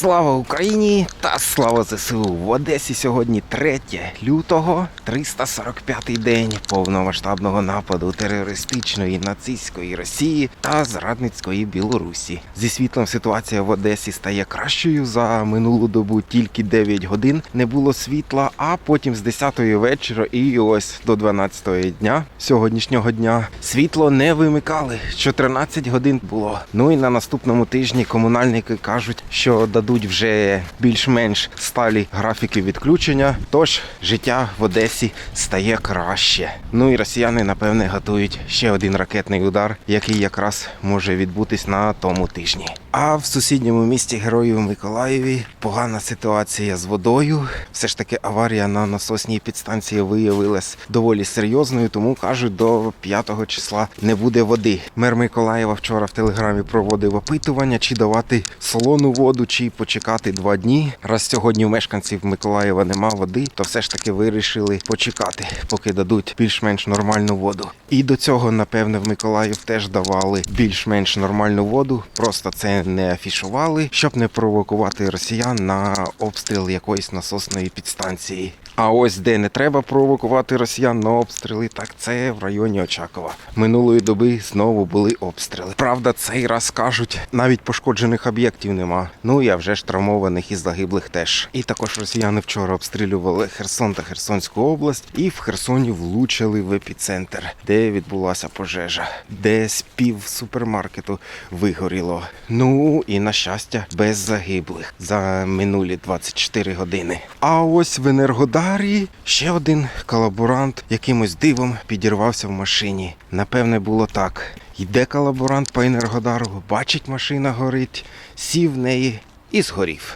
Слава Україні та слава ЗСУ! В Одесі сьогодні 3 лютого, 345-й день повномасштабного нападу терористичної нацистської Росії та зрадницької Білорусі. Зі світлом ситуація в Одесі стає кращою. За минулу добу тільки 9 годин не було світла, а потім з 10-ї вечора і ось до 12-ї дня сьогоднішнього дня світло не вимикали. 14 годин було. Ну і на наступному тижні комунальники кажуть, що дадуть вже більш-менш сталі графіки відключення. Тож життя в Одесі стає краще. Ну і росіяни, напевне, готують ще один ракетний удар, який якраз може відбутись на тому тижні. А в сусідньому місті Героїв Миколаєві погана ситуація з водою. Все ж таки аварія на насосній підстанції виявилась доволі серйозною, тому кажуть, до 5 числа не буде води. Мер Миколаєва вчора в телеграмі проводив опитування, чи давати солону воду, чи почекати два дні. Раз сьогодні у мешканців Миколаєва нема води, то все ж таки вирішили почекати, поки дадуть більш-менш нормальну воду. І до цього, напевне, в Миколаїв теж давали більш-менш нормальну воду. Просто це не афішували, щоб не провокувати росіян на обстріл якоїсь насосної підстанції. А ось де не треба провокувати росіян на обстріли, так це в районі Очакова. Минулої доби знову були обстріли. Правда, цей раз кажуть, навіть пошкоджених об'єктів нема. Ну а вже ж травмованих і загиблих теж. І також росіяни вчора обстрілювали Херсон та Херсонську область, і в Херсоні влучили в епіцентр, де відбулася пожежа, де з пів супермаркету вигоріло. Ну і на щастя, без загиблих за минулі 24 години. А ось в Енергодарі ще один колаборант якимось дивом підірвався в машині. Напевне, було так. Йде колаборант по енергодару, бачить, машина горить, сів в неї і згорів.